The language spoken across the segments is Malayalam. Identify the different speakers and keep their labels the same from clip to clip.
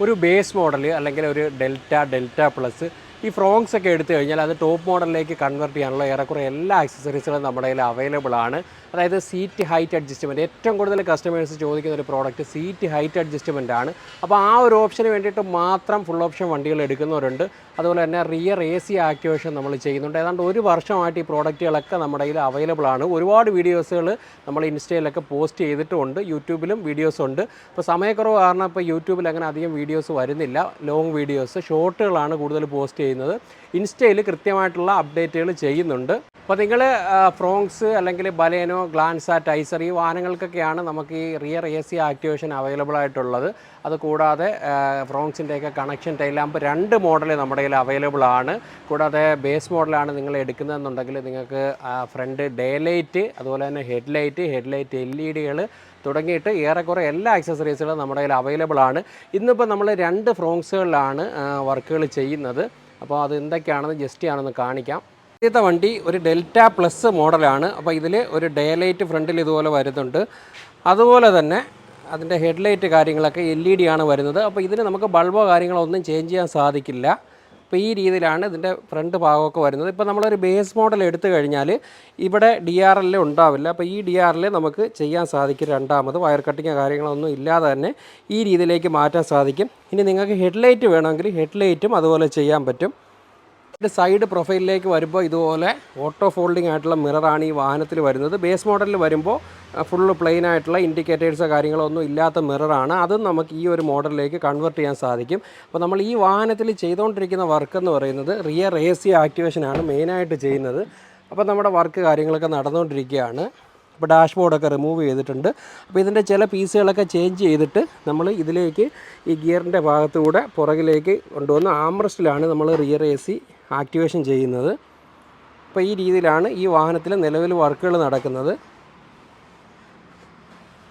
Speaker 1: ഒരു ബേസ് മോഡൽ അല്ലെങ്കിൽ ഒരു ഡെൽറ്റ ഡെൽറ്റ പ്ലസ് ഈ ഫ്രോങ്സ് ഒക്കെ എടുത്തു കഴിഞ്ഞാൽ അത് ടോപ്പ് മോഡലിലേക്ക് കൺവെർട്ട് ചെയ്യാനുള്ള ഏറെക്കുറെ എല്ലാ ആക്സസറീസുകളും നമ്മുടെ കയ്യിൽ അവൈലബിൾ ആണ്. അതായത് സീറ്റ് ഹൈറ്റ് അഡ്ജസ്റ്റ്മെന്റ് ഏറ്റവും കൂടുതൽ കസ്റ്റമേഴ്സ് ചോദിക്കുന്ന ഒരു പ്രോഡക്റ്റ് സീറ്റ് ഹൈറ്റ് അഡ്ജസ്റ്റ്മെന്റ് ആണ്. അപ്പോൾ ആ ഒരു ഓപ്ഷന് വേണ്ടിയിട്ട് മാത്രം ഫുൾ ഓപ്ഷൻ വണ്ടികൾ എടുക്കുന്നവരുണ്ട്. അതുപോലെ തന്നെ റിയർ എ സി ആക്ടിവേഷൻ നമ്മൾ ചെയ്യുന്നുണ്ട്. ഏതാണ്ട് ഒരു വർഷമായിട്ട് ഈ പ്രോഡക്റ്റുകളൊക്കെ നമ്മുടെ കയ്യിൽ അവൈലബിൾ ആണ്. ഒരുപാട് വീഡിയോസുകൾ നമ്മൾ ഇൻസ്റ്റയിലൊക്കെ പോസ്റ്റ് ചെയ്തിട്ടുമുണ്ട് യൂട്യൂബിലും വീഡിയോസ് ഉണ്ട്. ഇപ്പോൾ സമയക്കുറവ് കാരണം ഇപ്പോൾ യൂട്യൂബിൽ അങ്ങനെ അധികം വീഡിയോസ് വരുന്നില്ല. ലോങ് വീഡിയോസ് ഷോർട്ടുകളാണ് കൂടുതൽ പോസ്റ്റ് ചെയ്യുന്നത്. ഇൻസ്റ്റയിൽ കൃത്യമായിട്ടുള്ള അപ്ഡേറ്റുകൾ ചെയ്യുന്നുണ്ട്. അപ്പോൾ നിങ്ങൾ ഫ്രോങ്സ് അല്ലെങ്കിൽ ബലേനോ ഗ്ലാൻസ ടൈസർ ഈ വാഹനങ്ങൾക്കൊക്കെയാണ് നമുക്ക് ഈ rear A C activation available ആയിട്ടുള്ളത്. അതുകൂടാതെ ഫ്രോങ്സിന്റെയൊക്കെ കണക്ഷൻ ടൈലാമ്പ് രണ്ട് മോഡൽ നമ്മുടെ കയ്യിൽ അവൈലബിൾ ആണ്. കൂടാതെ ബേസ് മോഡലാണ് നിങ്ങൾ എടുക്കുന്നതെന്നുണ്ടെങ്കിൽ നിങ്ങൾക്ക് ഫ്രണ്ട് ഡേ ലൈറ്റ് അതുപോലെ തന്നെ head light head light L E ഡികൾ തുടങ്ങിയിട്ട് ഏറെക്കുറെ എല്ലാ ആക്സസറീസുകളും നമ്മുടെ കയ്യിൽ അവൈലബിൾ ആണ്. ഇന്നിപ്പോൾ നമ്മൾ രണ്ട് ഫ്രോങ്സുകളിലാണ് വർക്കുകൾ ചെയ്യുന്നത്. അപ്പോൾ അത് എന്തൊക്കെയാണെന്ന് ജസ്റ്റ് ഞാനൊന്ന് കാണിക്കാം. ആദ്യത്തെ വണ്ടി ഒരു ഡെൽറ്റ പ്ലസ് മോഡലാണ്. അപ്പോൾ ഇതിൽ ഒരു ഡേ ലൈറ്റ് ഫ്രണ്ടിൽ ഇതുപോലെ വരുന്നുണ്ട്. അതുപോലെ തന്നെ അതിന്റെ ഹെഡ്ലൈറ്റ് കാര്യങ്ങളൊക്കെ എൽ ഇ ഡി ആണ് വരുന്നത്. അപ്പോൾ ഇതിന് നമുക്ക് ബൾബോ കാര്യങ്ങളോ ഒന്നും ചേഞ്ച് ചെയ്യാൻ സാധിക്കില്ല. അപ്പോൾ ഈ രീതിയിലാണ് ഇതിന്റെ ഫ്രണ്ട് ഭാഗമൊക്കെ വരുന്നത്. ഇപ്പോൾ നമ്മളൊരു ബേസ് മോഡൽ എടുത്തു കഴിഞ്ഞാൽ ഇവിടെ ഡി ആർ എൽ ഉണ്ടാവില്ല. അപ്പോൾ ഈ ഡി ആർ എൽ നമുക്ക് ചെയ്യാൻ സാധിക്കും രണ്ടാമത്. വയർ കട്ടിങ്ങോ കാര്യങ്ങളൊന്നും ഇല്ലാതെ തന്നെ ഈ രീതിയിലേക്ക് മാറ്റാൻ സാധിക്കും. ഇനി നിങ്ങൾക്ക് ഹെഡ്ലൈറ്റ് വേണമെങ്കിൽ ഹെഡ്ലൈറ്റും അതുപോലെ ചെയ്യാൻ പറ്റും. സൈഡ് പ്രൊഫൈലിലേക്ക് വരുമ്പോൾ ഇതുപോലെ ഓട്ടോ ഫോൾഡിംഗ് ആയിട്ടുള്ള മിററാണ് ഈ വാഹനത്തിൽ വരുന്നത്. ബേസ് മോഡലിൽ വരുമ്പോൾ ഫുള്ള് പ്ലെയിൻ ആയിട്ടുള്ള ഇൻഡിക്കേറ്റേഴ്സോ കാര്യങ്ങളോ ഒന്നും ഇല്ലാത്ത മിററാണ്. അതും നമുക്ക് ഈ ഒരു മോഡലിലേക്ക് കൺവേർട്ട് ചെയ്യാൻ സാധിക്കും. അപ്പോൾ നമ്മൾ ഈ വാഹനത്തിൽ ചെയ്തുകൊണ്ടിരിക്കുന്ന വർക്ക് എന്ന് പറയുന്നത് റിയർ എ സി ആക്ടിവേഷനാണ് മെയിനായിട്ട് ചെയ്യുന്നത്. അപ്പോൾ നമ്മുടെ വർക്ക് കാര്യങ്ങളൊക്കെ നടന്നുകൊണ്ടിരിക്കുകയാണ്. ഇപ്പോൾ ഡാഷ്ബോർഡൊക്കെ റിമൂവ് ചെയ്തിട്ടുണ്ട്. അപ്പോൾ ഇതിന്റെ ചില പീസുകളൊക്കെ ചേഞ്ച് ചെയ്തിട്ട് നമ്മൾ ഇതിലേക്ക് ഈ ഗിയറിന്റെ ഭാഗത്തൂടെ പുറകിലേക്ക് കൊണ്ടുവന്ന് ആംറസ്റ്റിലാണ് നമ്മൾ റിയർ എ സി ആക്ടിവേഷൻ ചെയ്യുന്നത്. അപ്പോൾ ഈ രീതിയിലാണ് ഈ വാഹനത്തിൽ നിലവിൽ വർക്കുകൾ നടക്കുന്നത്.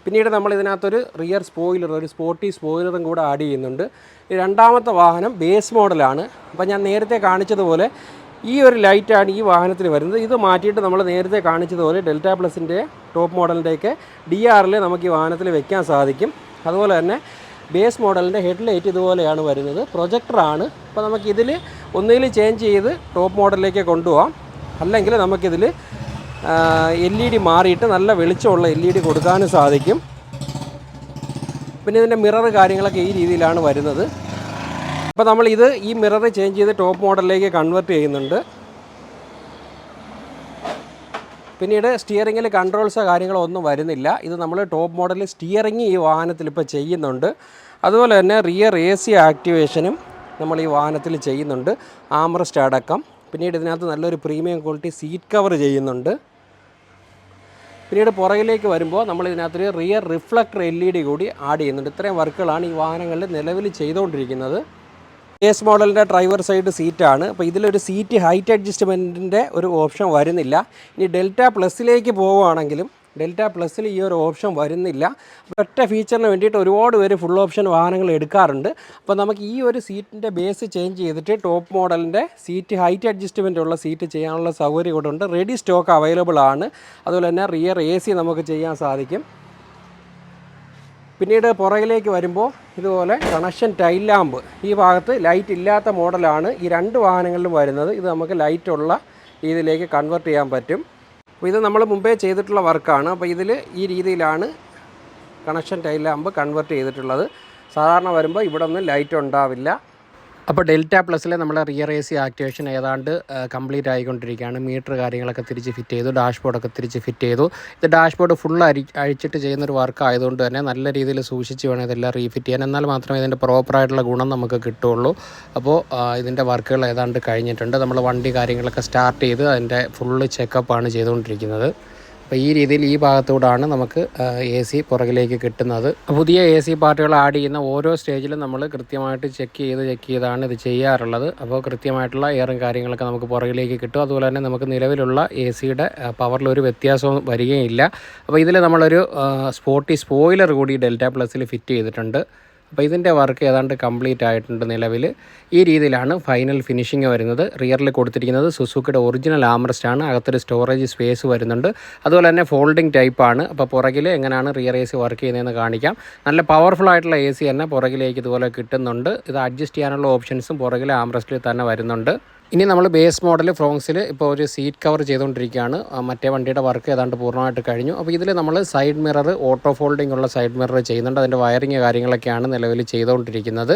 Speaker 1: പിന്നീട് നമ്മൾ ഇതിനകത്തൊരു റിയർ സ്പോയിലർ ഒരു സ്പോർട്ടി സ്പോയിലറും കൂടെ ആഡ് ചെയ്യുന്നുണ്ട്. രണ്ടാമത്തെ വാഹനം ബേസ് മോഡലാണ് അപ്പോൾ ഞാൻ നേരത്തെ കാണിച്ചതുപോലെ ഈ ഒരു ലൈറ്റാണ് ഈ വാഹനത്തിൽ വരുന്നത്. ഇത് മാറ്റിയിട്ട് നമ്മൾ നേരത്തെ കാണിച്ചതുപോലെ ഡെൽറ്റ പ്ലസിന്റെ ടോപ്പ് മോഡലിന്റെയൊക്കെ ഡി ആറിൽ നമുക്ക് ഈ വാഹനത്തിൽ വെക്കാൻ സാധിക്കും. അതുപോലെ തന്നെ ബേസ് മോഡലിന്റെ ഹെഡ് ലൈറ്റ് ഇതുപോലെയാണ് വരുന്നത്. പ്രൊജക്ടറാണ് അപ്പോൾ നമുക്കിതിൽ ഒന്നുകിൽ ചേഞ്ച് ചെയ്ത് ടോപ്പ് മോഡലിലേക്ക് കൊണ്ടുപോകാം അല്ലെങ്കിൽ നമുക്കിതിൽ എൽ ഇ ഡി മാറിയിട്ട് നല്ല വെളിച്ചമുള്ള എൽ ഇ ഡി കൊടുക്കാനും സാധിക്കും. പിന്നെ ഇതിന്റെ മിറർ കാര്യങ്ങളൊക്കെ ഈ രീതിയിലാണ് വരുന്നത്. അപ്പോൾ നമ്മൾ ഇത് ഈ മിറർ ചേഞ്ച് ചെയ്ത് ടോപ്പ് മോഡലിലേക്ക് കൺവേർട്ട് ചെയ്യുന്നുണ്ട്. പിന്നീട് സ്റ്റിയറിങ്ങിൽ കൺട്രോൾസോ കാര്യങ്ങളോ ഒന്നും വരുന്നില്ല. ഇത് നമ്മൾ ടോപ്പ് മോഡൽ സ്റ്റിയറിങ് ഈ വാഹനത്തിൽ ഇപ്പോൾ ചെയ്യുന്നുണ്ട്. അതുപോലെ തന്നെ റിയർ എ സി ആക്ടിവേഷനും നമ്മൾ ഈ വാഹനത്തിൽ ചെയ്യുന്നുണ്ട്. ആമറസ്റ്റ് അടക്കം. പിന്നീട് ഇതിനകത്ത് നല്ലൊരു പ്രീമിയം ക്വാളിറ്റി സീറ്റ് കവർ ചെയ്യുന്നുണ്ട്. പിന്നീട് പുറകിലേക്ക് വരുമ്പോൾ നമ്മൾ ഇതിനകത്തൊരു rear reflector L E D കൂടി ആഡ് ചെയ്യുന്നുണ്ട്. ഇത്രയും വർക്കുകളാണ് ഈ വാഹനങ്ങളിൽ നിലവിൽ ചെയ്തുകൊണ്ടിരിക്കുന്നത്. എസ് മോഡലിന്റെ ഡ്രൈവർ സൈഡ് സീറ്റാണ്. അപ്പോൾ ഇതിലൊരു സീറ്റ് ഹൈറ്റ് അഡ്ജസ്റ്റ്മെന്റിന്റെ ഒരു ഓപ്ഷൻ വരുന്നില്ല. ഇനി ഡെൽറ്റ പ്ലസ്സിലേക്ക് പോവുകയാണെങ്കിലും ഡെൽറ്റ പ്ലസ്സിൽ ഈ ഒരു ഓപ്ഷൻ വരുന്നില്ല. ഒറ്റ ഫീച്ചറിന് വേണ്ടിയിട്ട് ഒരുപാട് പേര് ഫുൾ ഓപ്ഷൻ വാഹനങ്ങൾ എടുക്കാറുണ്ട്. അപ്പോൾ നമുക്ക് ഈ ഒരു സീറ്റിന്റെ ബേസ് ചേഞ്ച് ചെയ്തിട്ട് ടോപ്പ് മോഡലിന്റെ സീറ്റ് ഹൈറ്റ് അഡ്ജസ്റ്റ്മെന്റ് ഉള്ള സീറ്റ് ചെയ്യാനുള്ള സൗകര്യം കൂടെ ഉണ്ട് റെഡി സ്റ്റോക്ക് അവൈലബിൾ ആണ് അതുപോലെ തന്നെ റിയർ എ നമുക്ക് ചെയ്യാൻ സാധിക്കും. പിന്നീട് പുറകിലേക്ക് വരുമ്പോൾ ഇതുപോലെ കണക്ഷൻ ടൈൽ ലാമ്പ്. ഈ ഭാഗത്ത് ലൈറ്റ് ഇല്ലാത്ത മോഡലാണ് ഈ രണ്ട് വാഹനങ്ങളിലും വരുന്നത്. ഇത് നമുക്ക് ലൈറ്റുള്ള രീതിയിലേക്ക് കൺവേർട്ട് ചെയ്യാൻ പറ്റും. അപ്പോൾ ഇത് നമ്മൾ മുമ്പേ ചെയ്തിട്ടുള്ള വർക്കാണ്. അപ്പോൾ ഇതിൽ ഈ രീതിയിലാണ് കണക്ഷൻ ടൈൽ ലാമ്പ് കൺവെർട്ട് ചെയ്തിട്ടുള്ളത്. സാധാരണ വരുമ്പോൾ ഇവിടെ ഒന്നും ലൈറ്റ് ഉണ്ടാവില്ല. അപ്പോൾ ഡെൽറ്റ പ്ലസ്സിലെ നമ്മുടെ റിയർ എ സി ആക്ടിവേഷൻ ഏതാണ്ട് കംപ്ലീറ്റ് ആയിക്കൊണ്ടിരിക്കുകയാണ്. മീറ്റർ കാര്യങ്ങളൊക്കെ തിരിച്ച് ഫിറ്റ് ചെയ്തു ഡാഷ്ബോർഡൊക്കെ തിരിച്ച് ഫിറ്റ് ചെയ്തു. ഇത് ഡാഷ്ബോർഡ് ഫുൾ അരി അഴിച്ചിട്ട് ചെയ്യുന്നൊരു വർക്ക് ആയതുകൊണ്ട് തന്നെ നല്ല രീതിയിൽ സൂക്ഷിച്ച് വേണം ഇതെല്ലാം റീഫിറ്റ് ചെയ്യാൻ. എന്നാൽ മാത്രമേ ഇതിന്റെ പ്രോപ്പറായിട്ടുള്ള ഗുണം നമുക്ക് കിട്ടുള്ളൂ അപ്പോൾ ഇതിന്റെ വർക്കുകൾ ഏതാണ്ട് കഴിഞ്ഞിട്ടുണ്ട്. നമ്മൾ വണ്ടി കാര്യങ്ങളൊക്കെ സ്റ്റാർട്ട് ചെയ്ത് അതിന്റെ ഫുള്ള് ചെക്കപ്പാണ് ചെയ്തുകൊണ്ടിരിക്കുന്നത്. അപ്പോൾ ഈ രീതിയിൽ ഈ ഭാഗത്തൂടാണ് നമുക്ക് എ സി പുറകിലേക്ക് കിട്ടുന്നത്. പുതിയ എ സി പാർട്ടുകൾ ആഡ് ചെയ്യുന്ന ഓരോ സ്റ്റേജിലും നമ്മൾ കൃത്യമായിട്ട് ചെക്ക് ചെയ്ത് ചെക്ക് ചെയ്താണ് ഇത് ചെയ്യാറുള്ളത്. അപ്പോൾ കൃത്യമായിട്ടുള്ള എയറും കാര്യങ്ങളൊക്കെ നമുക്ക് പുറകിലേക്ക് കിട്ടും. അതുപോലെ തന്നെ നമുക്ക് നിലവിലുള്ള എ സിയുടെ പവറിൽ ഒരു വ്യത്യാസവും വരികയില്ല അപ്പോൾ ഇതിൽ നമ്മളൊരു സ്പോട്ടി സ്പോയിലർ കൂടി ഡെൽറ്റ പ്ലസ്സിൽ ഫിറ്റ് ചെയ്തിട്ടുണ്ട്. അപ്പോൾ ഇതിന്റെ വർക്ക് ഏതാണ്ട് കംപ്ലീറ്റ് ആയിട്ടുണ്ട് നിലവിൽ. ഈ രീതിയിലാണ് ഫൈനൽ ഫിനിഷിങ് വരുന്നത്. റിയറിൽ കൊടുത്തിരിക്കുന്നത് സുസുക്കിയുടെ ഒറിജിനൽ ആംറസ്റ്റ് ആണ്. അകത്തൊരു സ്റ്റോറേജ് സ്പേസ് വരുന്നുണ്ട്. അതുപോലെ തന്നെ ഫോൾഡിംഗ് ടൈപ്പാണ് അപ്പോൾ പുറകിൽ എങ്ങനെയാണ് റിയർ എ സി വർക്ക് ചെയ്യുന്നതെന്ന് കാണിക്കാം. നല്ല പവർഫുൾ ആയിട്ടുള്ള എ സി തന്നെ പുറകിലേക്ക് ഇതുപോലെ കിട്ടുന്നുണ്ട്. ഇത് അഡ്ജസ്റ്റ് ചെയ്യാനുള്ള ഓപ്ഷൻസും പുറകിലെ ആംറസ്റ്റിൽ തന്നെ വരുന്നുണ്ട്. ഇനി നമ്മൾ ബേസ് മോഡൽ ഫ്രോങ്സിൽ ഇപ്പോൾ ഒരു സീറ്റ് കവർ ചെയ്തുകൊണ്ടിരിക്കുകയാണ്. മറ്റേ വണ്ടിയുടെ വർക്ക് ഏതാണ്ട് പൂർണമായിട്ട് കഴിഞ്ഞു. അപ്പോൾ ഇതിൽ നമ്മൾ സൈഡ് മിറർ ഓട്ടോ ഫോൾഡിംഗ് ഉള്ള സൈഡ് മിറർ ചെയ്യുന്നുണ്ട്. അതിന്റെ വയറിങ് കാര്യങ്ങളൊക്കെയാണ് നിലവിൽ ചെയ്തുകൊണ്ടിരിക്കുന്നത്.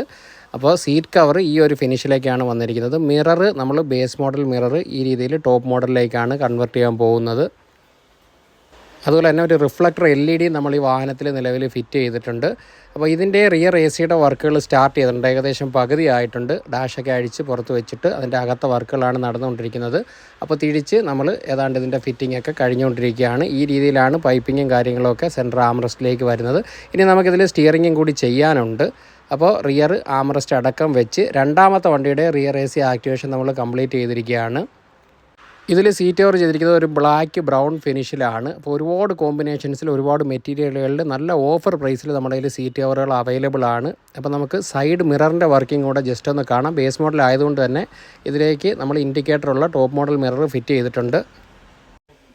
Speaker 1: അപ്പോൾ സീറ്റ് കവർ ഈ ഒരു ഫിനിഷിലേക്കാണ് വന്നിരിക്കുന്നത്. മിറർ നമ്മൾ ബേസ് മോഡൽ മിറർ ഈ രീതിയിൽ ടോപ്പ് മോഡലിലേക്കാണ് കൺവെർട്ട് ചെയ്യാൻ പോകുന്നത്. അതുപോലെ തന്നെ ഒരു റിഫ്ലക്ടർ എൽ ഇ ഡി നമ്മൾ ഈ വാഹനത്തിൽ നിലവിൽ ഫിറ്റ് ചെയ്തിട്ടുണ്ട്. അപ്പോൾ ഇതിന്റെ റിയർ എ സിയുടെ വർക്കുകൾ സ്റ്റാർട്ട് ചെയ്തിട്ടുണ്ട്. ഏകദേശം പകുതി ആയിട്ടുണ്ട്. ഡാഷൊക്കെ അഴിച്ച് പുറത്ത് വെച്ചിട്ട് അതിന്റെ അകത്ത വർക്കുകളാണ് നടന്നുകൊണ്ടിരിക്കുന്നത്. അപ്പോൾ തിരിച്ച് നമ്മൾ ഏതാണ്ട് ഇതിന്റെ ഫിറ്റിംഗ് ഒക്കെ കഴിഞ്ഞുകൊണ്ടിരിക്കുകയാണ്. ഈ രീതിയിലാണ് പൈപ്പിങ്ങും കാര്യങ്ങളൊക്കെ സെന്റർ ആംറസ്റ്റിലേക്ക് വരുന്നത്. ഇനി നമുക്കിതിൽ സ്റ്റിയറിങ്ങും കൂടി ചെയ്യാനുണ്ട്. അപ്പോൾ റിയർ ആമറസ്റ്റ് അടക്കം വെച്ച് രണ്ടാമത്തെ വണ്ടിയുടെ റിയർ എ സി ആക്ടിവേഷൻ നമ്മൾ കംപ്ലീറ്റ് ചെയ്തിരിക്കുകയാണ്. ഇതിൽ സീറ്റ് കവർ ചെയ്തിരിക്കുന്നത് ഒരു ബ്ലാക്ക് ബ്രൗൺ ഫിനിഷിലാണ് അപ്പോൾ ഒരുപാട് കോമ്പിനേഷൻസിൽ ഒരുപാട് മെറ്റീരിയലുകളിൽ നല്ല ഓഫർ പ്രൈസിൽ നമ്മുടെ കയ്യിൽ സീറ്റ് കവറുകൾ അവൈലബിൾ ആണ്. അപ്പോൾ നമുക്ക് സൈഡ് മിററിന്റെ വർക്കിംഗ് കൂടെ ജസ്റ്റ് ഒന്ന് കാണാം. ബേസ് മോഡൽ ആയതുകൊണ്ട് തന്നെ ഇതിലേക്ക് നമ്മൾ ഇൻഡിക്കേറ്ററുള്ള ടോപ്പ് മോഡൽ മിറർ ഫിറ്റ് ചെയ്തിട്ടുണ്ട്.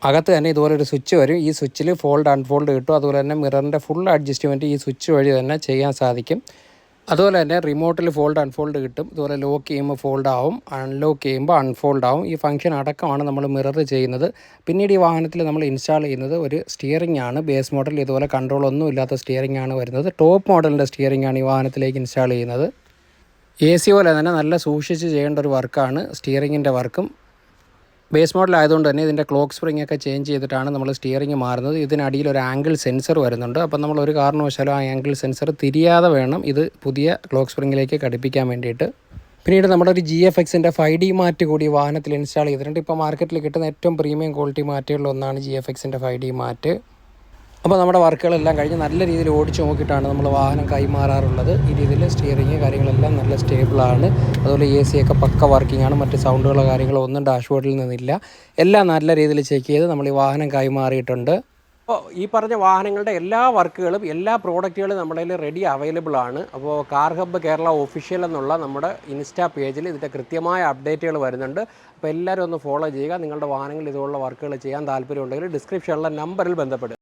Speaker 1: അകത്ത് തന്നെ ഇതുപോലെ ഒരു സ്വിച്ച് വരും. ഈ സ്വിച്ചിൽ ഫോൾഡ് അൺഫോൾഡ് കിട്ടും. അതുപോലെ തന്നെ മിററിന്റെ ഫുൾ അഡ്ജസ്റ്റ്മെന്റ് ഈ സ്വിച്ച് വഴി തന്നെ ചെയ്യാൻ സാധിക്കും. അതുപോലെ തന്നെ റിമോട്ടിൽ ഫോൾഡ് അൺഫോൾഡ് കിട്ടും. അതുപോലെ ലോക്ക് ചെയ്യുമ്പോൾ ഫോൾഡ് ആവും അൺലോക്ക് ചെയ്യുമ്പോൾ അൺഫോൾഡ് ആവും. ഈ ഫംഗ്ഷൻ അടക്കമാണ് നമ്മൾ മിറർ ചെയ്യുന്നത്. പിന്നീട് ഈ വാഹനത്തിൽ നമ്മൾ ഇൻസ്റ്റാൾ ചെയ്യുന്നത് ഒരു സ്റ്റിയറിംഗ് ആണ്. ബേസ് മോഡൽ ഇതുപോലെ കൺട്രോൾ ഒന്നും ഇല്ലാത്ത സ്റ്റിയറിംഗ് ആണ് വരുന്നത്. ടോപ്പ് മോഡലിന്റെ സ്റ്റിയറിംഗ് ആണ് ഈ വാഹനത്തിലേക്ക് ഇൻസ്റ്റാൾ ചെയ്യുന്നത്. എ സി പോലെ തന്നെ നല്ല സൂക്ഷിച്ച് ചെയ്യേണ്ട ഒരു വർക്കാണ് സ്റ്റിയറിങ്ങിന്റെ വർക്കും ബേസ് മോഡൽ ആയതുകൊണ്ട് തന്നെ ഇതിന്റെ ക്ലോക്ക് സ്പ്രിംഗ് ഒക്കെ ചേഞ്ച് ചെയ്തിട്ടാണ് നമ്മൾ സ്റ്റിയറിംഗ് മാറുന്നത്. ഇതിനടിയിൽ ഒരു ആംഗിൾ സെൻസർ വരുന്നുണ്ട്. അപ്പം നമ്മൾ ഒരു കാരണവശാലും ആ ആംഗിൾ സെൻസർ തിരിയാതെ വേണം ഇത് പുതിയ ക്ലോക്ക് സ്പ്രിങ്ങിലേക്ക് ഘടിപ്പിക്കാൻ വേണ്ടിയിട്ട്. പിന്നീട് നമ്മുടെ ഒരു ജി എഫ് എക്സിന്റെ ഫൈവ് ഡി മാറ്റ് കൂടി വാഹനത്തിൽ ഇൻസ്റ്റാൾ ചെയ്തിട്ടുണ്ട്. ഇപ്പോൾ മാർക്കറ്റിൽ കിട്ടുന്ന ഏറ്റവും പ്രീമിയം ക്വാളിറ്റി മാറ്റുകളിൽ ഒന്നാണ് ജി എഫ് എക്സിന്റെ ഫൈവ് ഡി മാറ്റ്. അപ്പോൾ നമ്മുടെ വർക്കുകളെല്ലാം കഴിഞ്ഞ് നല്ല രീതിയിൽ ഓടിച്ചു നോക്കിയിട്ടാണ് നമ്മൾ വാഹനം കൈമാറാറുള്ളത്. ഈ രീതിയിൽ സ്റ്റിയറിങ് കാര്യങ്ങളെല്ലാം നല്ല സ്റ്റേബിളാണ് അതുപോലെ എ ഒക്കെ പക്ക വർക്കിംഗ് ആണ്. മറ്റ് സൗണ്ടുകളോ കാര്യങ്ങളോ ഒന്നും ഡാഷ്ബോർഡിൽ നിന്നില്ല. എല്ലാം നല്ല രീതിയിൽ ചെക്ക് ചെയ്ത് നമ്മൾ ഈ വാഹനം കൈമാറിയിട്ടുണ്ട്. അപ്പോൾ ഈ പറഞ്ഞ വാഹനങ്ങളുടെ എല്ലാ വർക്കുകളും എല്ലാ പ്രോഡക്റ്റുകളും നമ്മുടെ കയ്യിൽ റെഡി അവൈലബിൾ ആണ്. അപ്പോൾ കാർ ഹബ്ബ് കേരള ഒഫീഷ്യൽ എന്നുള്ള നമ്മുടെ ഇൻസ്റ്റാ പേജിൽ ഇതിന്റെ കൃത്യമായ അപ്ഡേറ്റുകൾ വരുന്നുണ്ട്. അപ്പോൾ എല്ലാവരും ഒന്ന് ഫോളോ ചെയ്യുക. നിങ്ങളുടെ വാഹനങ്ങളിൽ ഇതുപോലുള്ള വർക്കുകൾ ചെയ്യാൻ താല്പര്യമുണ്ടെങ്കിൽ ഡിസ്ക്രിപ്ഷനിലുള്ള നമ്പറിൽ ബന്ധപ്പെടുക.